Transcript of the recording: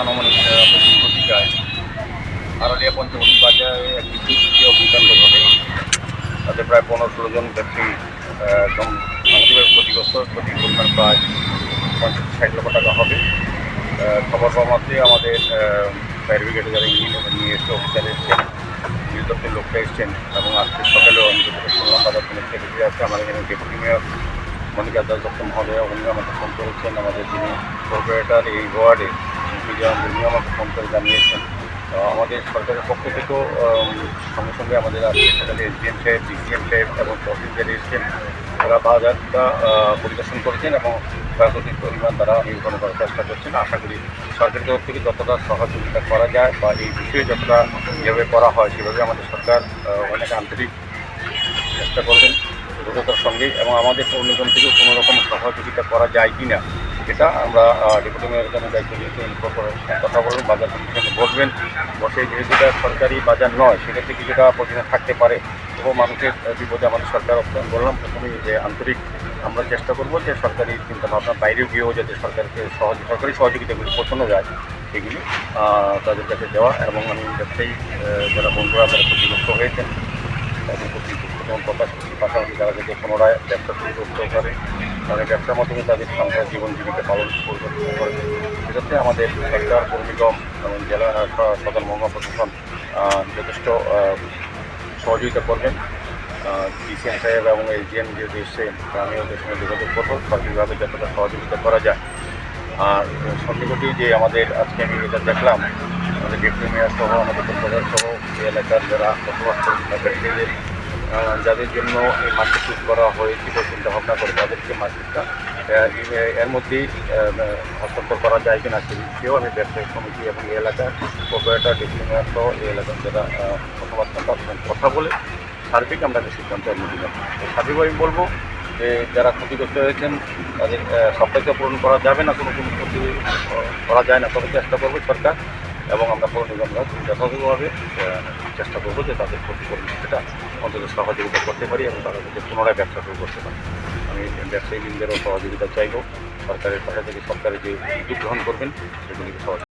আনুমানিক প্রতিকায় আড়ালিয়া পঞ্চবটি বাজারে একটি তৃতীয় অগ্নিকাণ্ড ঘটে তাতে প্রায় পনেরো ষোলো জন ব্যক্তি একদম সাংঘাতিকভাবে ক্ষতিগ্রস্ত ক্ষতি পরিমাণ প্রায় পঞ্চাশ ষাট লক্ষ টাকা হবে। খবর পাওয়া মাত্রই আমাদের ফায়ার ব্রিগেডে যারা ইঞ্জিনিয়ার নিয়ে এসে অফিসার এসছেন, নির্দপ্তের লোকটা এসছেন এবং আজকে সকালেও আমি যতটা শুনলাম তাদের কোনো সেক্রেটারি আছে আমার এখানে ডেপুটি মেয়র মনিকা দাস দত্ত মহোদয় উনি আমাদের ফোন করেছেন। আমাদের যিনি প্রোপারেটার এই ওয়ার্ডে বিজয় উনি আমাকে ফোন করে জানিয়েছেন আমাদের সরকারের পক্ষ থেকেও সঙ্গে সঙ্গে আমাদের আজকে সকালে এসডিএম সাহেব, ডিসিএম সাহেব এবং তহসিলদার এসছেন তারা বাজারটা পরিদর্শন করেছেন এবং ক্ষয়ক্ষতির পরিমাণ তারা নির্ভর করার চেষ্টা করছেন। আশা করি সরকারের তরফ থেকে যতটা সহযোগিতা করা যায় বা এই বিষয়ে যতটা যেভাবে করা হয়, সেভাবে আমাদের সরকার অনেক আন্তরিক চেষ্টা করবেন। দ্রুততার সঙ্গে এবং আমাদের অন্যজন থেকেও কোনো রকম সহযোগিতা করা যায় কি না এটা আমরা ডেপুটি মেয়রের জন্য দায়িত্ব নিয়েছি কথা বলবেন বাজার সঙ্গে বসবেন, বসে যেহেতু এটা সরকারি বাজার নয়, সেক্ষেত্রে কিছুটা প্রতিদিন থাকতে পারে। তবু মানুষের বিপদে আমাদের সরকার অত্যন্ত বললাম, প্রথমেই যে আন্তরিক আমরা চেষ্টা করব যে সরকারি চিন্তাভাবনার বাইরেও গিয়েও যাতে সরকারকে সহজ, সরকারি সহযোগিতাগুলি পৌঁছানো যায়, সেগুলি তাদের কাছে দেওয়া এবং আমি ব্যবসায়ী যারা বন্ধুরা তারা ক্ষতিগ্রস্ত হয়েছেন, তাদের প্রতি প্রকাশ করছি। পাশাপাশি তারা যাতে পুনরায় ব্যবসা শুরু করতে পারে। মানে ব্যবসার মাধ্যমে তাদের সংসার জীবন জীবিকা পালন পরিবর্তন করে সেক্ষেত্রে আমাদের সরকার পৌর নিগম এবং জেলা সদর মহকুমা প্রশাসন যথেষ্ট সহযোগিতা করবেন। ডিসিএম সাহেব এবং এসডিএম যেহেতু এসছেন তা আমি ওদের সঙ্গে যোগাযোগ করব। সরকারিভাবে যতটা সহযোগিতা করা যায়। আর সন্নিকটে যে আমাদের আজকে আমি এটা দেখলাম আমাদের ডেপুটি মেয়র সহ আমাদের সহ এলাকার যারা বসবাস ব্যক্তিদের আহ, যাদের জন্য এই মার্কেট চুজ করা হয়েছিল চিন্তা ভাবনা করে তাদেরকে মার্কেটটা এর মধ্যেই হস্তান্তর করা যায় কিনা সে বিষয়েও আমি ব্যবসায়ী সমিতি এবং এই এলাকার কর্পোরেটর ডেপুটি মেয়র সহ এই এলাকার যারা কথাবার্তা সঙ্গে কথা বলে সার্বিক আমরা একটা সিদ্ধান্ত নিয়ে দিলাম সার্বিক আমি বলব যে যারা ক্ষতিগ্রস্ত হয়েছেন, তাদের সবটাকে পূরণ করা যাবে না, কোনো কোনো ক্ষতি করা যায় না। তবে চেষ্টা করবে সরকার এবং আমরা পৌর নিগমরা যথাযথভাবে চেষ্টা করব যে তাদের প্রতিপরিস্থিতিটা অন্তত সহযোগিতা করতে পারি এবং তারা যাতে পুনরায় ব্যবসা শুরু করতে পারে। আমি ব্যবসায়ী বৃন্দেরও সহযোগিতা চাইব। সরকারের পাশে থেকে সরকারের যে উদ্যোগ গ্রহণ করবেন, সেগুলিকে সহযোগিতা